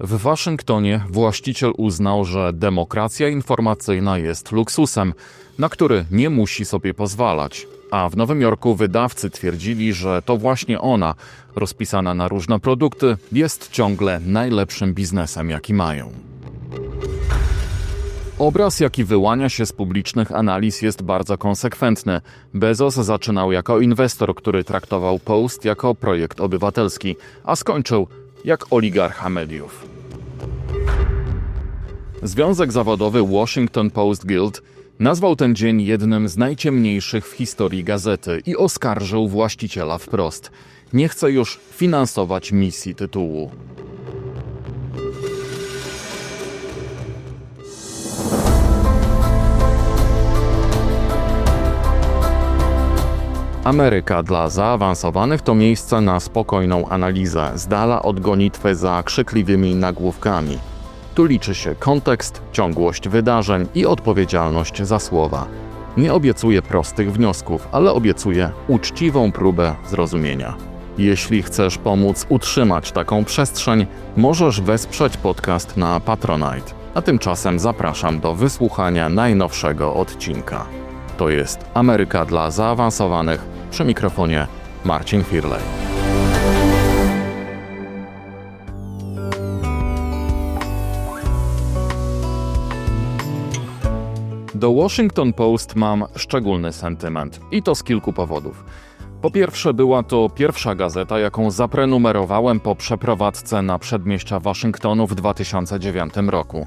W Waszyngtonie właściciel uznał, że demokracja informacyjna jest luksusem, na który nie musi sobie pozwalać. A w Nowym Jorku wydawcy twierdzili, że to właśnie ona, rozpisana na różne produkty, jest ciągle najlepszym biznesem, jaki mają. Obraz, jaki wyłania się z publicznych analiz, jest bardzo konsekwentny. Bezos zaczynał jako inwestor, który traktował Post jako projekt obywatelski, a skończył jak oligarcha mediów. Związek zawodowy Washington Post Guild nazwał ten dzień jednym z najciemniejszych w historii gazety i oskarżył właściciela wprost. Nie chce już finansować misji tytułu. Ameryka dla zaawansowanych to miejsce na spokojną analizę, z dala od gonitwy za krzykliwymi nagłówkami. Tu liczy się kontekst, ciągłość wydarzeń i odpowiedzialność za słowa. Nie obiecuję prostych wniosków, ale obiecuję uczciwą próbę zrozumienia. Jeśli chcesz pomóc utrzymać taką przestrzeń, możesz wesprzeć podcast na Patronite. A tymczasem zapraszam do wysłuchania najnowszego odcinka. To jest Ameryka dla zaawansowanych przy mikrofonie Marcin Firlej. Do Washington Post mam szczególny sentyment i to z kilku powodów. Po pierwsze, była to pierwsza gazeta, jaką zaprenumerowałem po przeprowadzce na przedmieścia Waszyngtonu w 2009 roku.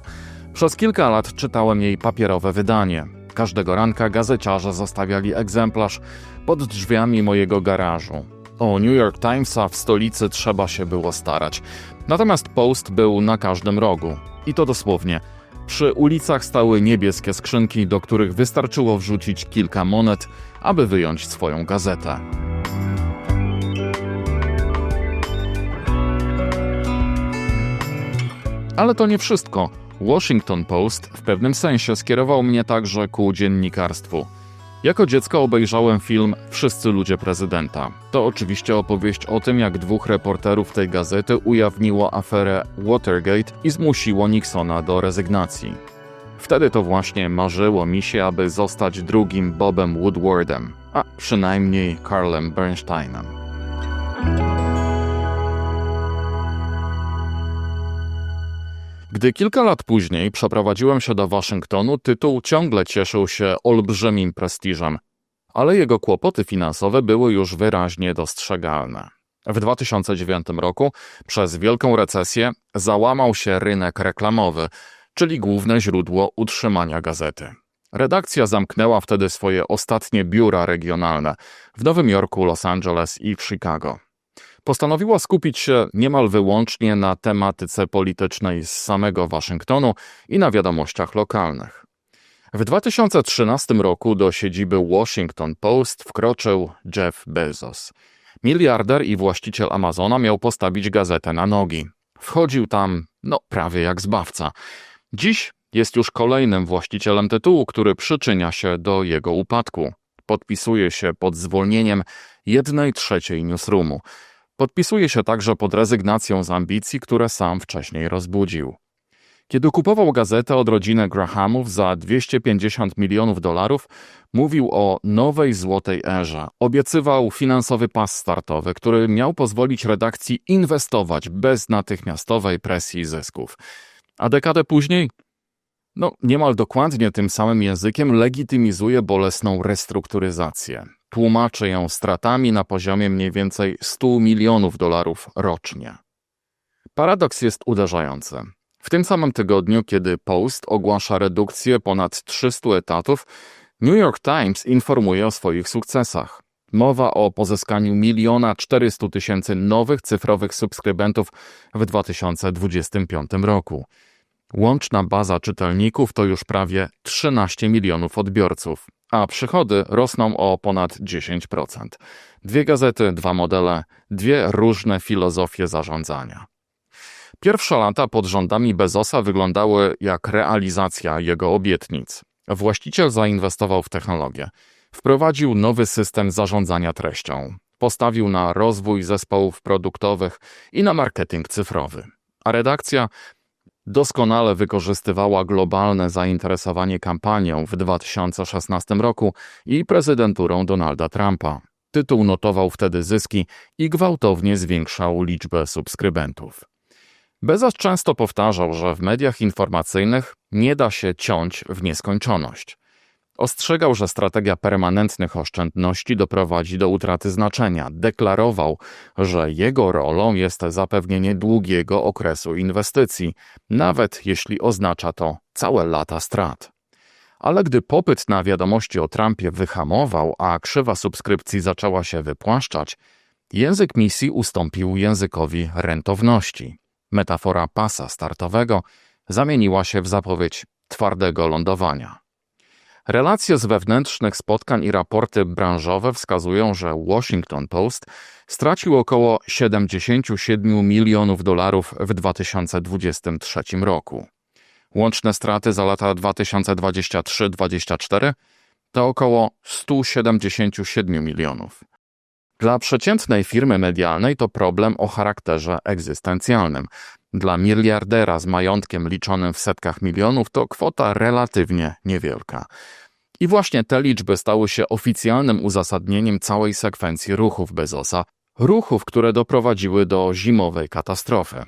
Przez kilka lat czytałem jej papierowe wydanie. Każdego ranka gazeciarze zostawiali egzemplarz pod drzwiami mojego garażu. O New York Timesa w stolicy trzeba się było starać. Natomiast Post był na każdym rogu. I to dosłownie. Przy ulicach stały niebieskie skrzynki, do których wystarczyło wrzucić kilka monet, aby wyjąć swoją gazetę. Ale to nie wszystko. Washington Post w pewnym sensie skierował mnie także ku dziennikarstwu. Jako dziecko obejrzałem film Wszyscy ludzie prezydenta. To oczywiście opowieść o tym, jak dwóch reporterów tej gazety ujawniło aferę Watergate i zmusiło Nixona do rezygnacji. Wtedy to właśnie marzyło mi się, aby zostać drugim Bobem Woodwardem, a przynajmniej Carlem Bernsteinem. Gdy kilka lat później przeprowadziłem się do Waszyngtonu, tytuł ciągle cieszył się olbrzymim prestiżem, ale jego kłopoty finansowe były już wyraźnie dostrzegalne. W 2009 roku przez wielką recesję załamał się rynek reklamowy, czyli główne źródło utrzymania gazety. Redakcja zamknęła wtedy swoje ostatnie biura regionalne w Nowym Jorku, Los Angeles i w Chicago postanowiła skupić się niemal wyłącznie na tematyce politycznej z samego Waszyngtonu i na wiadomościach lokalnych. W 2013 roku do siedziby Washington Post wkroczył Jeff Bezos. Miliarder i właściciel Amazona miał postawić gazetę na nogi. Wchodził tam, no, prawie jak zbawca. Dziś jest już kolejnym właścicielem tytułu, który przyczynia się do jego upadku. Podpisuje się pod zwolnieniem jednej trzeciej newsroomu. Podpisuje się także pod rezygnacją z ambicji, które sam wcześniej rozbudził. Kiedy kupował gazetę od rodziny Grahamów za 250 milionów dolarów, mówił o nowej złotej erze. Obiecywał finansowy pas startowy, który miał pozwolić redakcji inwestować bez natychmiastowej presji zysków. A dekadę później no, niemal dokładnie tym samym językiem legitymizuje bolesną restrukturyzację. Tłumaczy ją stratami na poziomie mniej więcej 100 milionów dolarów rocznie. Paradoks jest uderzający. W tym samym tygodniu, kiedy Post ogłasza redukcję ponad 300 etatów, New York Times informuje o swoich sukcesach. Mowa o pozyskaniu miliona 400 tysięcy nowych cyfrowych subskrybentów w 2025 roku. Łączna baza czytelników to już prawie 13 milionów odbiorców, a przychody rosną o ponad 10%. Dwie gazety, dwa modele, dwie różne filozofie zarządzania. Pierwsze lata pod rządami Bezosa wyglądały jak realizacja jego obietnic. Właściciel zainwestował w technologię. Wprowadził nowy system zarządzania treścią. Postawił na rozwój zespołów produktowych i na marketing cyfrowy. A redakcja doskonale wykorzystywała globalne zainteresowanie kampanią w 2016 roku i prezydenturą Donalda Trumpa. Tytuł notował wtedy zyski i gwałtownie zwiększał liczbę subskrybentów. Bezos często powtarzał, że w mediach informacyjnych nie da się ciąć w nieskończoność. Ostrzegał, że strategia permanentnych oszczędności doprowadzi do utraty znaczenia. Deklarował, że jego rolą jest zapewnienie długiego okresu inwestycji, nawet jeśli oznacza to całe lata strat. Ale gdy popyt na wiadomości o Trumpie wyhamował, a krzywa subskrypcji zaczęła się wypłaszczać, język misji ustąpił językowi rentowności. Metafora pasa startowego zamieniła się w zapowiedź twardego lądowania. Relacje z wewnętrznych spotkań i raporty branżowe wskazują, że Washington Post stracił około 77 milionów dolarów w 2023 roku. Łączne straty za lata 2023-2024 to około 177 milionów. Dla przeciętnej firmy medialnej to problem o charakterze egzystencjalnym. Dla miliardera z majątkiem liczonym w setkach milionów to kwota relatywnie niewielka. I właśnie te liczby stały się oficjalnym uzasadnieniem całej sekwencji ruchów Bezosa, ruchów, które doprowadziły do zimowej katastrofy.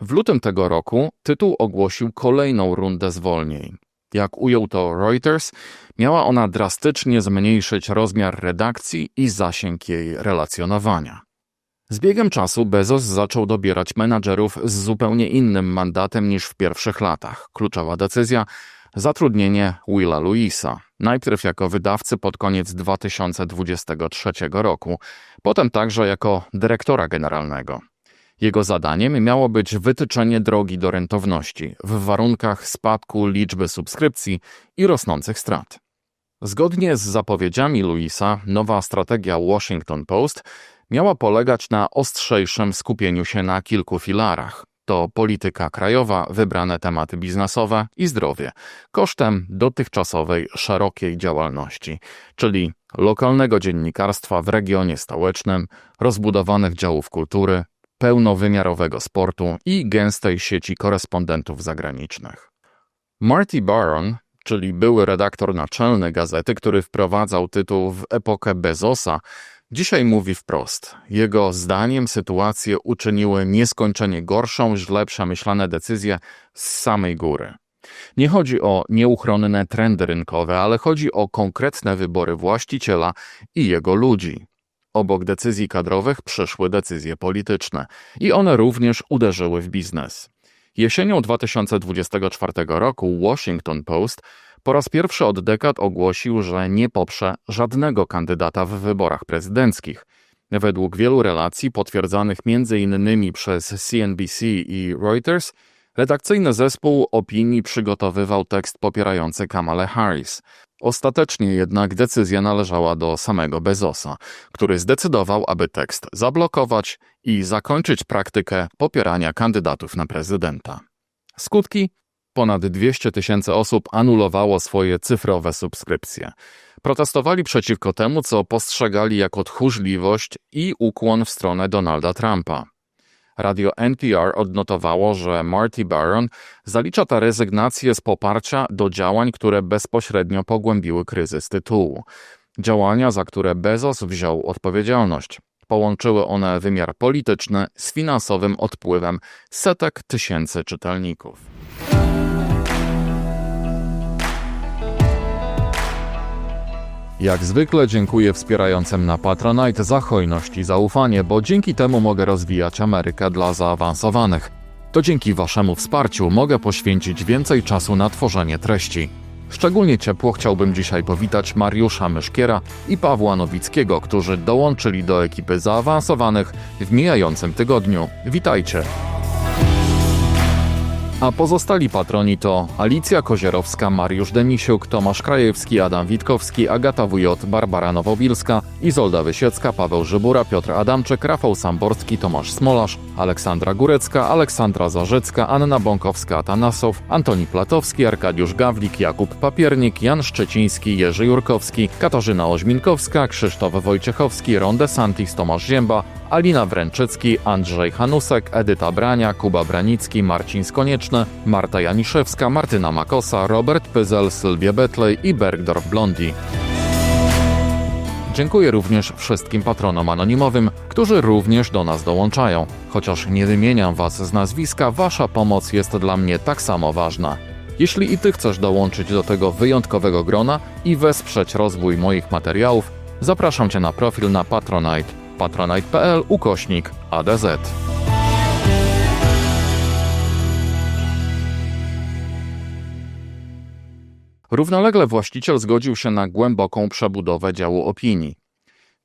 W lutym tego roku tytuł ogłosił kolejną rundę zwolnień. Jak ujął to Reuters, miała ona drastycznie zmniejszyć rozmiar redakcji i zasięg jej relacjonowania. Z biegiem czasu Bezos zaczął dobierać menadżerów z zupełnie innym mandatem niż w pierwszych latach. Kluczowa decyzja zatrudnienie Willa Louisa, najpierw jako wydawcy pod koniec 2023 roku, potem także jako dyrektora generalnego. Jego zadaniem miało być wytyczenie drogi do rentowności w warunkach spadku liczby subskrypcji i rosnących strat. Zgodnie z zapowiedziami Louisa, nowa strategia Washington Post miała polegać na ostrzejszym skupieniu się na kilku filarach. To polityka krajowa, wybrane tematy biznesowe i zdrowie, kosztem dotychczasowej szerokiej działalności, czyli lokalnego dziennikarstwa w regionie stołecznym, rozbudowanych działów kultury, pełnowymiarowego sportu i gęstej sieci korespondentów zagranicznych. Marty Baron, czyli były redaktor naczelny gazety, który wprowadzał tytuł w epokę Bezosa, dzisiaj mówi wprost. Jego zdaniem sytuację uczyniły nieskończenie gorszą, źle przemyślane decyzje z samej góry. Nie chodzi o nieuchronne trendy rynkowe, ale chodzi o konkretne wybory właściciela i jego ludzi. Obok decyzji kadrowych przyszły decyzje polityczne i one również uderzyły w biznes. Jesienią 2024 roku Washington Post po raz pierwszy od dekad ogłosił, że nie poprze żadnego kandydata w wyborach prezydenckich. Według wielu relacji potwierdzanych m.in. przez CNBC i Reuters, redakcyjny zespół opinii przygotowywał tekst popierający Kamala Harris. Ostatecznie jednak decyzja należała do samego Bezosa, który zdecydował, aby tekst zablokować i zakończyć praktykę popierania kandydatów na prezydenta. Skutki? Ponad 200 tysięcy osób anulowało swoje cyfrowe subskrypcje. Protestowali przeciwko temu, co postrzegali jako tchórzliwość i ukłon w stronę Donalda Trumpa. Radio NPR odnotowało, że Marty Baron zalicza tę rezygnację z poparcia do działań, które bezpośrednio pogłębiły kryzys tytułu. Działania, za które Bezos wziął odpowiedzialność. Połączyły one wymiar polityczny z finansowym odpływem setek tysięcy czytelników. Jak zwykle dziękuję wspierającym na Patronite za hojność i zaufanie, bo dzięki temu mogę rozwijać Amerykę dla zaawansowanych. To dzięki Waszemu wsparciu mogę poświęcić więcej czasu na tworzenie treści. Szczególnie ciepło chciałbym dzisiaj powitać Mariusza Myszkiera i Pawła Nowickiego, którzy dołączyli do ekipy zaawansowanych w mijającym tygodniu. Witajcie! A pozostali patroni to Alicja Kozierowska, Mariusz Denisiuk, Tomasz Krajewski, Adam Witkowski, Agata WJ, Barbara Nowowilska, Izolda Wysiecka, Paweł Żybura, Piotr Adamczyk, Rafał Samborski, Tomasz Smolarz, Aleksandra Górecka, Aleksandra Zarzecka, Anna Bąkowska-Atanasow, Antoni Platowski, Arkadiusz Gawlik, Jakub Papiernik, Jan Szczeciński, Jerzy Jurkowski, Katarzyna Oźminkowska, Krzysztof Wojciechowski, Ronde Santis, Tomasz Zięba, Alina Wręczycki, Andrzej Hanusek, Edyta Brania, Kuba Branicki, Marcin Skonieczny, Marta Janiszewska, Martyna Makosa, Robert Pyzel, Sylwia Betley i Bergdorf Blondi. Dziękuję również wszystkim patronom anonimowym, którzy również do nas dołączają. Chociaż nie wymieniam Was z nazwiska, Wasza pomoc jest dla mnie tak samo ważna. Jeśli i Ty chcesz dołączyć do tego wyjątkowego grona i wesprzeć rozwój moich materiałów, zapraszam Cię na profil na Patronite patronite.pl ukośnik ADZ. Równolegle właściciel zgodził się na głęboką przebudowę działu opinii.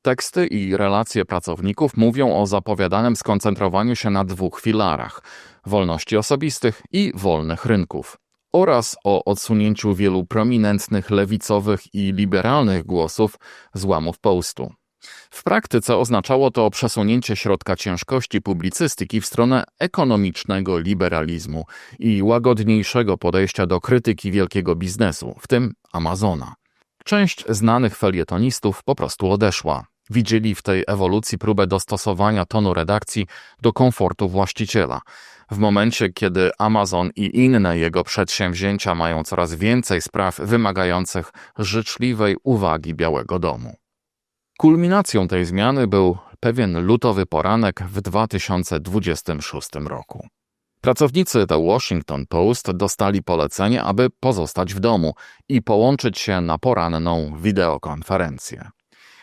Teksty i relacje pracowników mówią o zapowiadanym skoncentrowaniu się na dwóch filarach wolności osobistych i wolnych rynków oraz o odsunięciu wielu prominentnych lewicowych i liberalnych głosów z łamów postu. W praktyce oznaczało to przesunięcie środka ciężkości publicystyki w stronę ekonomicznego liberalizmu i łagodniejszego podejścia do krytyki wielkiego biznesu, w tym Amazona. Część znanych felietonistów po prostu odeszła. Widzieli w tej ewolucji próbę dostosowania tonu redakcji do komfortu właściciela. W momencie, kiedy Amazon i inne jego przedsięwzięcia mają coraz więcej spraw wymagających życzliwej uwagi Białego Domu. Kulminacją tej zmiany był pewien lutowy poranek w 2026 roku. Pracownicy The Washington Post dostali polecenie, aby pozostać w domu i połączyć się na poranną wideokonferencję.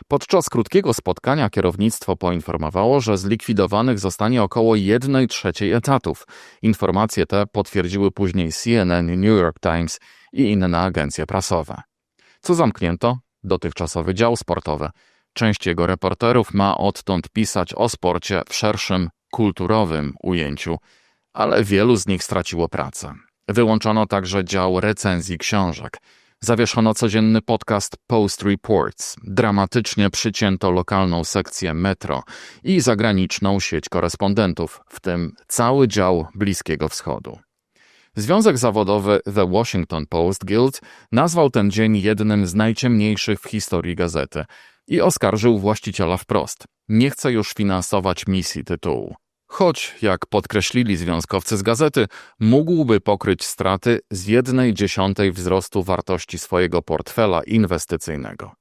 Podczas krótkiego spotkania kierownictwo poinformowało, że zlikwidowanych zostanie około 1 trzeciej etatów. Informacje te potwierdziły później CNN, New York Times i inne agencje prasowe. Co zamknięto? Dotychczasowy dział sportowy. Część jego reporterów ma odtąd pisać o sporcie w szerszym, kulturowym ujęciu, ale wielu z nich straciło pracę. Wyłączono także dział recenzji książek. Zawieszono codzienny podcast Post Reports, dramatycznie przycięto lokalną sekcję metro i zagraniczną sieć korespondentów, w tym cały dział Bliskiego Wschodu. Związek zawodowy The Washington Post Guild nazwał ten dzień jednym z najciemniejszych w historii gazety i oskarżył właściciela wprost. Nie chce już finansować misji tytułu. Choć, jak podkreślili związkowcy z gazety, mógłby pokryć straty z jednej dziesiątej wzrostu wartości swojego portfela inwestycyjnego.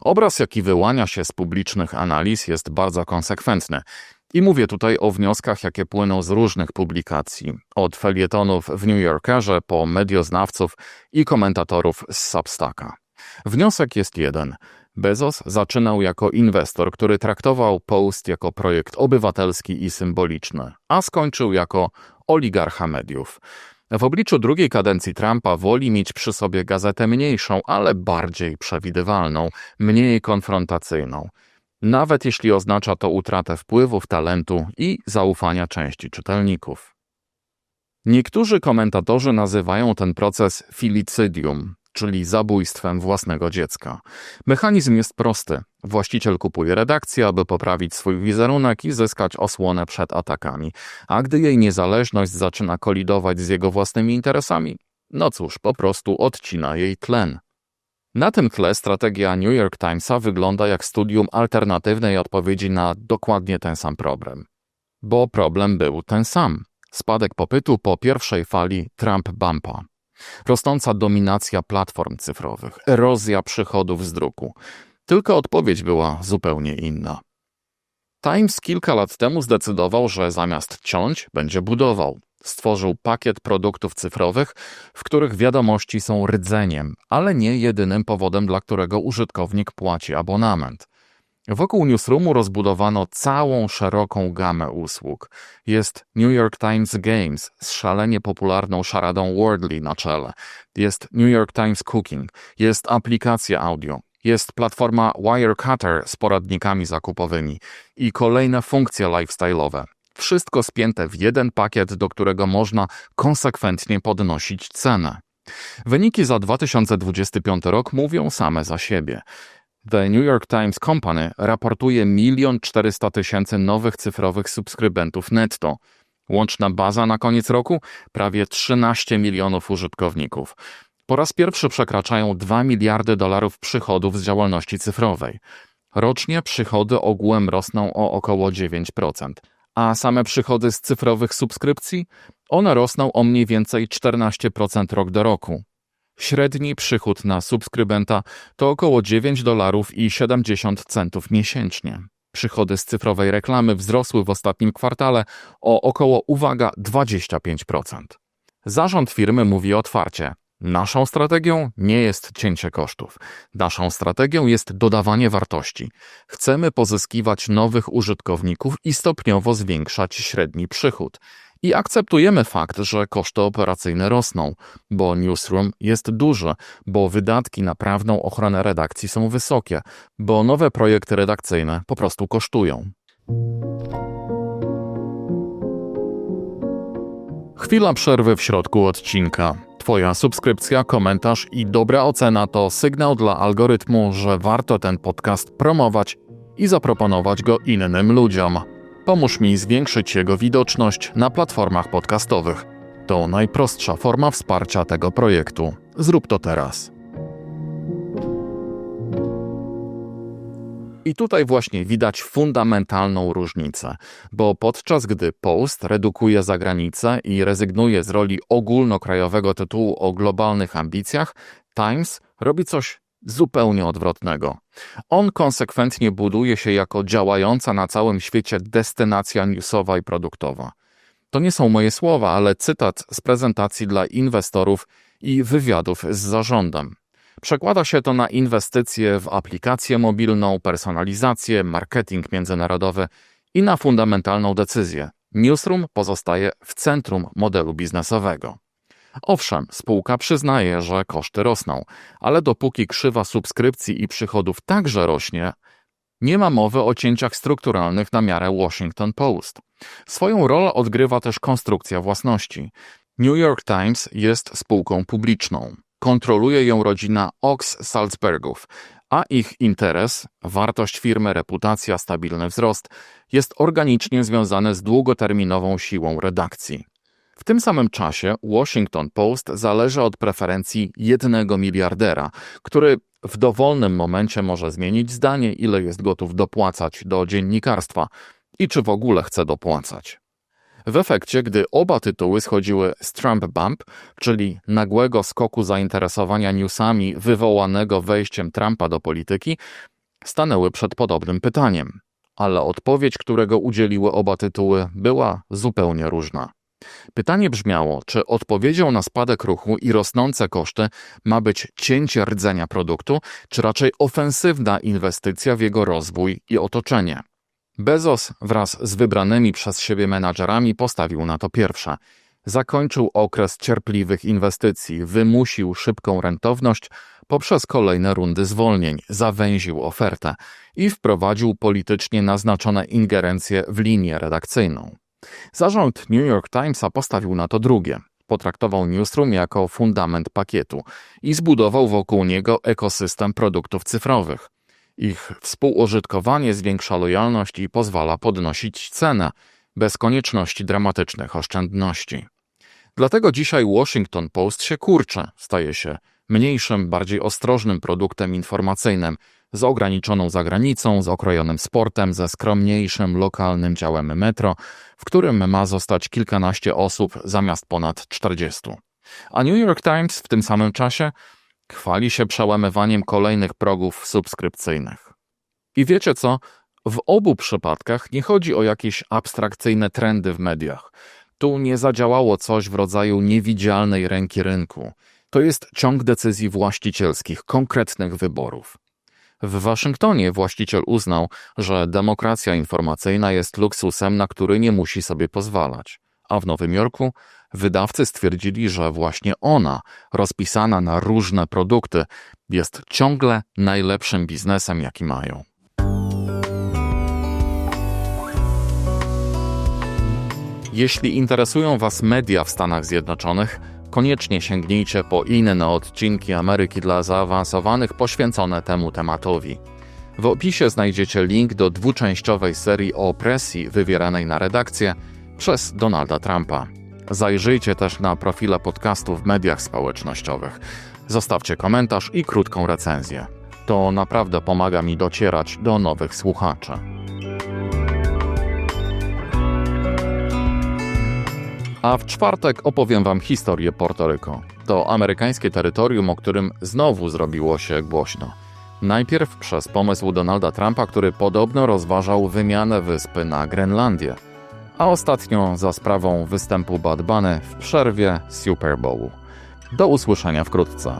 Obraz, jaki wyłania się z publicznych analiz, jest bardzo konsekwentny. I mówię tutaj o wnioskach, jakie płyną z różnych publikacji, od felietonów w New Yorkerze po medioznawców i komentatorów z Substacka. Wniosek jest jeden. Bezos zaczynał jako inwestor, który traktował Post jako projekt obywatelski i symboliczny, a skończył jako oligarcha mediów. W obliczu drugiej kadencji Trumpa woli mieć przy sobie gazetę mniejszą, ale bardziej przewidywalną, mniej konfrontacyjną. Nawet jeśli oznacza to utratę wpływów, talentu i zaufania części czytelników. Niektórzy komentatorzy nazywają ten proces filicydium, czyli zabójstwem własnego dziecka. Mechanizm jest prosty. Właściciel kupuje redakcję, aby poprawić swój wizerunek i zyskać osłonę przed atakami. A gdy jej niezależność zaczyna kolidować z jego własnymi interesami, no cóż, po prostu odcina jej tlen. Na tym tle strategia New York Timesa wygląda jak studium alternatywnej odpowiedzi na dokładnie ten sam problem. Bo problem był ten sam. Spadek popytu po pierwszej fali Trump Bumpa. Rosnąca dominacja platform cyfrowych, erozja przychodów z druku. Tylko odpowiedź była zupełnie inna. Times kilka lat temu zdecydował, że zamiast ciąć, będzie budował. Stworzył pakiet produktów cyfrowych, w których wiadomości są rdzeniem, ale nie jedynym powodem, dla którego użytkownik płaci abonament. Wokół newsroomu rozbudowano całą szeroką gamę usług. Jest New York Times Games z szalenie popularną szaradą Wordly na czele. Jest New York Times Cooking. Jest aplikacja audio. Jest platforma Wirecutter z poradnikami zakupowymi i kolejne funkcje lifestyle'owe. Wszystko spięte w jeden pakiet, do którego można konsekwentnie podnosić cenę. Wyniki za 2025 rok mówią same za siebie. The New York Times Company raportuje 1 400 tysięcy nowych cyfrowych subskrybentów netto. Łączna baza na koniec roku prawie 13 milionów użytkowników. Po raz pierwszy przekraczają 2 miliardy dolarów przychodów z działalności cyfrowej. Rocznie przychody ogółem rosną o około 9%, a same przychody z cyfrowych subskrypcji one rosną o mniej więcej 14% rok do roku. Średni przychód na subskrybenta to około 9 dolarów i 70 centów miesięcznie. Przychody z cyfrowej reklamy wzrosły w ostatnim kwartale o około, uwaga, 25%. Zarząd firmy mówi otwarcie: Naszą strategią nie jest cięcie kosztów. Naszą strategią jest dodawanie wartości. Chcemy pozyskiwać nowych użytkowników i stopniowo zwiększać średni przychód. I akceptujemy fakt, że koszty operacyjne rosną, bo newsroom jest duży, bo wydatki na prawną ochronę redakcji są wysokie, bo nowe projekty redakcyjne po prostu kosztują. Chwila przerwy w środku odcinka. Twoja subskrypcja, komentarz i dobra ocena to sygnał dla algorytmu, że warto ten podcast promować i zaproponować go innym ludziom. Pomóż mi zwiększyć jego widoczność na platformach podcastowych. To najprostsza forma wsparcia tego projektu. Zrób to teraz. I tutaj właśnie widać fundamentalną różnicę, bo podczas gdy Post redukuje zagranicę i rezygnuje z roli ogólnokrajowego tytułu o globalnych ambicjach, Times robi coś zupełnie odwrotnego. On konsekwentnie buduje się jako działająca na całym świecie destynacja newsowa i produktowa. To nie są moje słowa, ale cytat z prezentacji dla inwestorów i wywiadów z zarządem. Przekłada się to na inwestycje w aplikację mobilną, personalizację, marketing międzynarodowy i na fundamentalną decyzję. Newsroom pozostaje w centrum modelu biznesowego. Owszem, spółka przyznaje, że koszty rosną, ale dopóki krzywa subskrypcji i przychodów także rośnie, nie ma mowy o cięciach strukturalnych na miarę Washington Post. Swoją rolę odgrywa też konstrukcja własności. New York Times jest spółką publiczną. Kontroluje ją rodzina Ox Salzbergów, a ich interes, wartość firmy, reputacja, stabilny wzrost jest organicznie związane z długoterminową siłą redakcji. W tym samym czasie Washington Post zależy od preferencji jednego miliardera, który w dowolnym momencie może zmienić zdanie, ile jest gotów dopłacać do dziennikarstwa i czy w ogóle chce dopłacać. W efekcie, gdy oba tytuły schodziły z Trump Bump, czyli nagłego skoku zainteresowania newsami wywołanego wejściem Trumpa do polityki, stanęły przed podobnym pytaniem. Ale odpowiedź, którego udzieliły oba tytuły, była zupełnie różna. Pytanie brzmiało, czy odpowiedzią na spadek ruchu i rosnące koszty ma być cięcie rdzenia produktu, czy raczej ofensywna inwestycja w jego rozwój i otoczenie. Bezos wraz z wybranymi przez siebie menadżerami postawił na to pierwsze. Zakończył okres cierpliwych inwestycji, wymusił szybką rentowność poprzez kolejne rundy zwolnień, zawęził ofertę i wprowadził politycznie naznaczone ingerencje w linię redakcyjną. Zarząd New York Timesa postawił na to drugie. Potraktował Newsroom jako fundament pakietu i zbudował wokół niego ekosystem produktów cyfrowych. Ich współużytkowanie zwiększa lojalność i pozwala podnosić cenę, bez konieczności dramatycznych oszczędności. Dlatego dzisiaj Washington Post się kurcze, staje się mniejszym, bardziej ostrożnym produktem informacyjnym, z ograniczoną zagranicą, z okrojonym sportem, ze skromniejszym lokalnym działem metro, w którym ma zostać kilkanaście osób zamiast ponad 40. A New York Times w tym samym czasie chwali się przełamywaniem kolejnych progów subskrypcyjnych. I wiecie co? W obu przypadkach nie chodzi o jakieś abstrakcyjne trendy w mediach. Tu nie zadziałało coś w rodzaju niewidzialnej ręki rynku. To jest ciąg decyzji właścicielskich, konkretnych wyborów. W Waszyngtonie właściciel uznał, że demokracja informacyjna jest luksusem, na który nie musi sobie pozwalać. A w Nowym Jorku wydawcy stwierdzili, że właśnie ona, rozpisana na różne produkty, jest ciągle najlepszym biznesem, jaki mają. Jeśli interesują Was media w Stanach Zjednoczonych, koniecznie sięgnijcie po inne odcinki Ameryki dla zaawansowanych poświęcone temu tematowi. W opisie znajdziecie link do dwuczęściowej serii o opresji wywieranej na redakcję przez Donalda Trumpa. Zajrzyjcie też na profile podcastu w mediach społecznościowych. Zostawcie komentarz i krótką recenzję. To naprawdę pomaga mi docierać do nowych słuchaczy. A w czwartek opowiem Wam historię Portoryko. To amerykańskie terytorium, o którym znowu zrobiło się głośno. Najpierw przez pomysł Donalda Trumpa, który podobno rozważał wymianę wyspy na Grenlandię, a ostatnio za sprawą występu Bad Bunny w przerwie Super Bowlu. Do usłyszenia wkrótce.